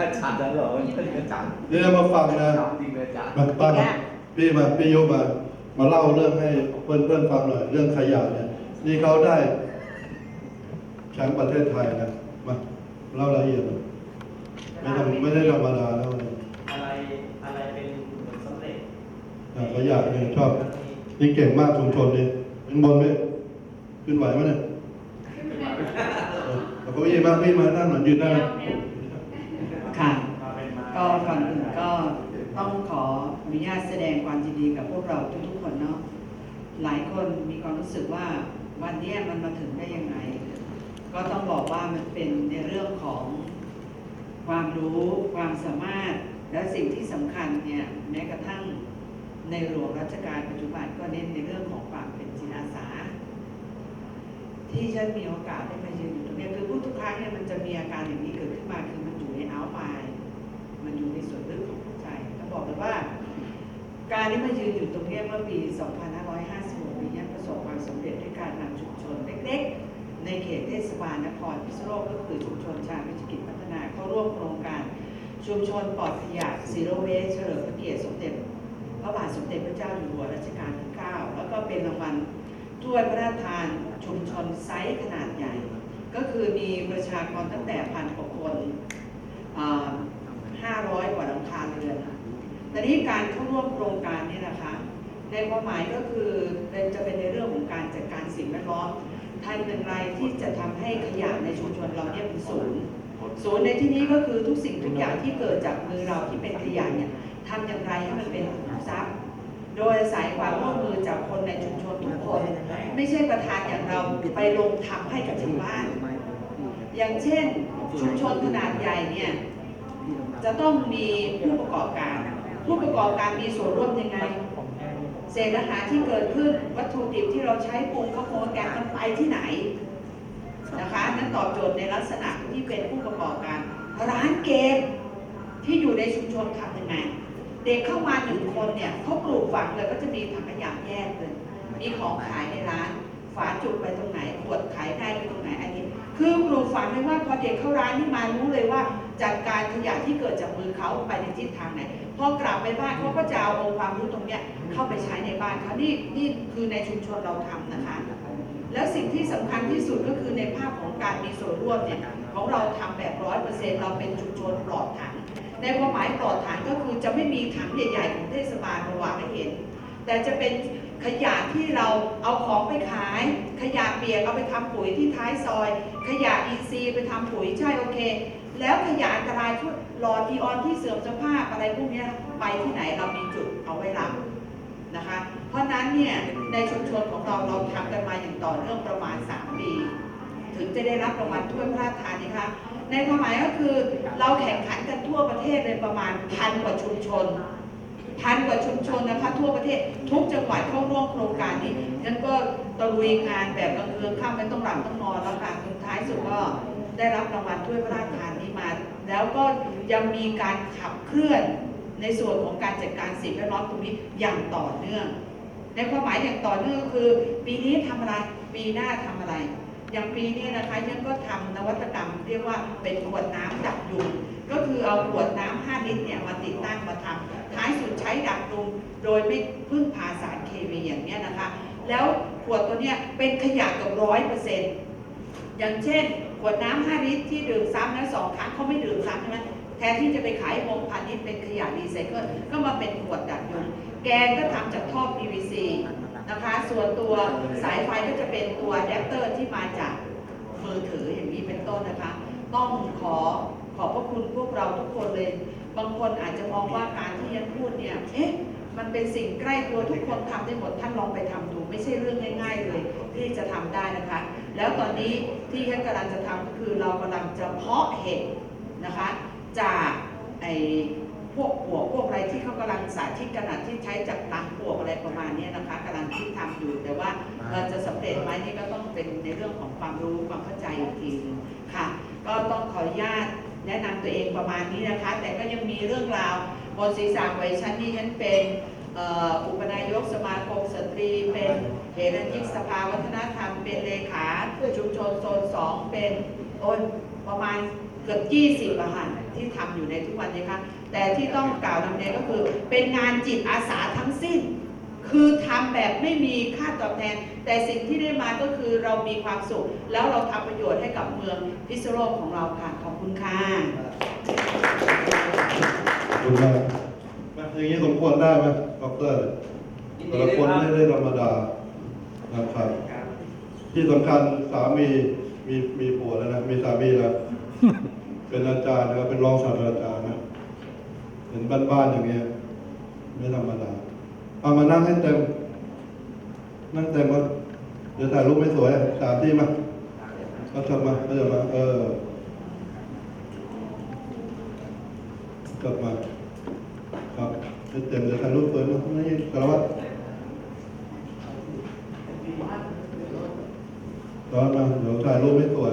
อาจารย์จะหรอท่านอาจารย์เดี๋ยวมาฟังนะถามจริงเลยอาจารย์มาป้ามาพี่มาพี่ยุมามาเล่าเรื่องให้เพื่อนเพื่อนๆฟังหน่อยเรื่องขยะเนี่ยนี่เขาได้แชมป์ประเทศไทยนะมาเล่ารายละเอียดหน่อยไม่ต้องไม่ได้ธรรมดาแล้วเนี่ยอะไรอะไรเป็นผลสำเร็จอะขยะเนี่ยชอบนี่เก่งมากชุมชนนี่ขึ้นบนไหมขึ้นไหวไหมเนี่ยเออเอาเก้าอี้มาพี่มานั่งหน่อยยืนได้ไหม ค่ะมาเป็นมาก็ก่อนอื่นก็ต้องขออนุญาตแสดงความยินดีกับพวกเราทุกๆคนเนาะ หลายคนมีความรู้สึกว่าวันเนี้ยมันมาถึงได้ยังไง ก็ต้องบอกว่ามันเป็นในเรื่องของความรู้ความสามารถและสิ่งที่สำคัญเนี่ยแม้กระทั่งในหลวงรัชกาลปัจจุบันก็เน้นในเรื่องของความเป็นจิตอาสา ที่ฉันมีโอกาสได้มายืนอยู่ตรงเนี้ยคือพูดทุกครั้งเนี่ยมันจะมีอาการอย่างนี้เกิดขึ้นมาคือมันอยู่ใน เอาไลน์มันอยู่ในส่วนลึกของหัวใจต้องบอกเลยว่า การที่มายืนอยู่ตรงนี้เมื่อปี 2556ปีนี้ประสบความสำเร็จด้วยการนำชุมชนเล็กๆ ในเขตเทศบาลนครพิษณุโลกก็คือชุมชนชาวิจิตรพัฒนาเข้าร่วมโครงการชุมชนปลอดขยะซีโรเวสเฉลิมพระเกียรติสมเด็จพระบาทสมเด็จพระเจ้าอยู่หัวรัชกาลที่ 9 แล้วก็เป็นรางวัลถ้วยพระราชทานชุมชนไซส์ขนาดใหญ่ ก็คือมีประชากรตั้งแต่พันกว่าคนห้าร้อยกว่าหลังคาเรือน แต่นี้กา ร่วมโครงการนี้นะคะในความหมายก็คือจะเป็นในเรื่องของการจัดการสิ่งแวดล้อมทำอย่างไรที่จะทำให้ขยะในชุมชนเราเนี่ยเป็นศูนย์ศูนย์ในที่นี้ก็คือทุกสิ่งทุกอย่างที่เกิดจากมือเราที่เป็นขยะเนี่ยทำอย่างไรให้มันเป็นทรัพย์ โดยอาศัยความร่วมมือจากคนในชุมชนทุกคน ไม่ใช่ประธานอย่างเราไปลงทำให้กับชาวบ้าน อย่างเช่นชุมชนขนาดใหญ่เนี่ยจะต้องมีผู้ประกอบ อบการมีส่วนร่วมยังไง เศษอาหารที่เกิดขึ้นวัตถุดิบที่เราใช้ปรุงข้าวโพดแกงมันไปที่ไหนนะคะนั้นตอบโจทย์ในลักษณะที่เป็นผู้ประกอบการ ร้านเกมที่อยู่ในชุมชนทำยังไงเด็กเข้ามาหนึ่งคนเนี่ยเขาปลูกฝังเลยก็จะมีถังขยะแยกเลยมีของขายในร้าน ฝาจุกไปตรงไหนขวดขายได้ไปตรงไหนอันนี้ คือปลูกฝังเลยว่าพอเด็กเข้าร้านนี่มารู้เลยว่าจัดการขยะที่เกิดจากมือเขาไปในทิศทางไหน พอกลับไปบ้านเขาก็จะเอาองค์ความรู้ตรงเนี้ยเข้าไปใช้ในบ้านเขานี่นี่คือในชุมชนเราทำนะคะ แล้วสิ่งที่สำคัญที่สุดก็คือในภาพของการมีส่วนร่วมเนี่ยของเราทำแบบร้อยเปอร์เซ็นต์เราเป็นชุมชนปลอดถังในความหมายปลอดถังก็คือจะไม่มีถังใหญ่ๆของเทศบาลมาวางให้เห็น แต่จะเป็นขยะที่เราเอาของไปขาย ขยะเปียกเอาไปทำปุ๋ยที่ท้ายซอย ขยะอินทรีย์ไปทำปุ๋ยใช่โอเค แล้วขยะอันตรายทุกหลอดอีออนที่เสื่อมสภาพอะไรพวกนี้ไปที่ไหนเรามีจุดเอาไว้รับนะคะ เพราะฉะนั้นเนี่ยในชุมชนของเราเราทำกันมาอย่างต่อเนื่องประมาณ 3 ปี ถึงจะได้รับรางวัลถ้วยพระราชทานนะคะในความหมายก็คือเราแข่งขันกันทั่วประเทศเลยประมาณพันกว่าชุมชน พันกว่าชุมชนนะคะ ทั่วประเทศทุกจังหวัดเข้าร่วมโครงการนี้งั้นก็ตะลุยงานแบบกลางคืนข้ามไม่ต้องหลับต้องนอนแล้วค่ะสุดท้ายสุดก็ได้รับรางวัลถ้วยพระราชทานนี้มา แล้วก็ยังมีการขับเคลื่อนในส่วนของการจัดการสิ่งแวดล้อมตรงนี้อย่างต่อเนื่อง ในความหมายอย่างต่อเนื่องก็คือ ปีนี้ทำอะไร ปีหน้าทำอะไร อย่างปีนี้นะคะยังก็ทำนวัตกรรม เรียกว่าเป็นขวดน้ำดับยุงก็คือเอาขวดน้ำ5ลิตรเนี่ยมาติดตั้งมาทำท้ายสุดใช้ดับยุงโดยไม่พึ่งพาสารเคมีอย่างเนี้ยนะคะ แล้วขวดตัวเนี้ยเป็นขยะเกับร้อยเปอร์เซ็นต์อย่างเช่น ขวดน้ำ5ลิตรที่ดื่มซ้ำนะสองครั้งเขาไม่ดื่มซ้ำใช่ไหมแทนที่จะไปขายโมงพันนี้เป็นขยะรีไซเคิลก็มาเป็นขวดดับยุงแกนก็ทำจากท่อ ส่วนตัวสายไฟก็จะเป็นตัวอะแดปเตอร์ที่มาจากมือถืออย่างนี้เป็นต้นนะคะ ต้องขอขอบพระคุณพวกเราทุกคนเลย บางคนอาจจะมองว่าการที่ยันพูดเนี่ยเอ๊ะมันเป็นสิ่งใกล้ตัวทุกคนทำได้หมดท่านลองไปทำดู ไม่ใช่เรื่องง่าย ๆ เลย ที่จะทำได้นะคะ แล้วตอนนี้ที่ท่านกำลังจะทำก็คือเรากำลังจะเพาะเห็ดนะคะ จากไอ พวกปลวกพวกอะไรที่เขากำลังสาธิตขนาดที่ใช้จากตังปลวกอะไรประมาณเนี้ยนะคะกำลังคิดทำอยู่ แต่ว่าเราจะสำเร็จไหมนี่ก็ต้องเป็นในเรื่องของความรู้ความเข้าใจอีกทีหนึงค่ะ ก็ต้องขออนุญาตแนะนำตัวเองประมาณนี้นะคะ แต่ก็ยังมีเรื่องราวบนศีรษะไว้ชั้นที่ฉันเป็นเอ่ออุปนายกสมาคมสตรี เป็นเหรัญยิกสภาวัฒนธรรม เป็นเลขาชุมชนโซนสองเป็นโอนประมาณเกือบ20อะค่ะ ที่ทำอยู่ในทุกวันนี้ค่ะแต่ที่ต้องกล่าวนำเรียนก็คือ เป็นงานจิตอาสาทั้งสิ้น คือทำแบบไม่มีค่าตอบแทน แต่สิ่งที่ได้มาก็คือเรามีความสุข แล้วเราทำประโยชน์ให้กับเมืองพิษณุโลกของเราค่ะขอบคุณค่ะขอบคุณมากมาอย่างนี้สมควรได้ไหมดอกเตอร์แต่ละคนไม่ได้ธรรมดานะครับครับที่สำคัญสามีมีมีผัวแล้วนะ มีสามีแล้ว เป็นอาจารย์นะครับเป็นรองศาสตราจารย์นะเห็นบ้านๆอย่างเงี้ยไม่ธรรมดาเอามานั่งให้เต็ม นั่งเต็มวะเดี๋ยวถ่ายรูปไม่สวยสามที่มาก็ทำมาก็จะมา เออกลับมาครับให้เต็มเดี๋ยวถ่ายรูปสวยมานี่สารวัตรสารวัตรมาเดี๋ยวถ่ายรูปไม่สวย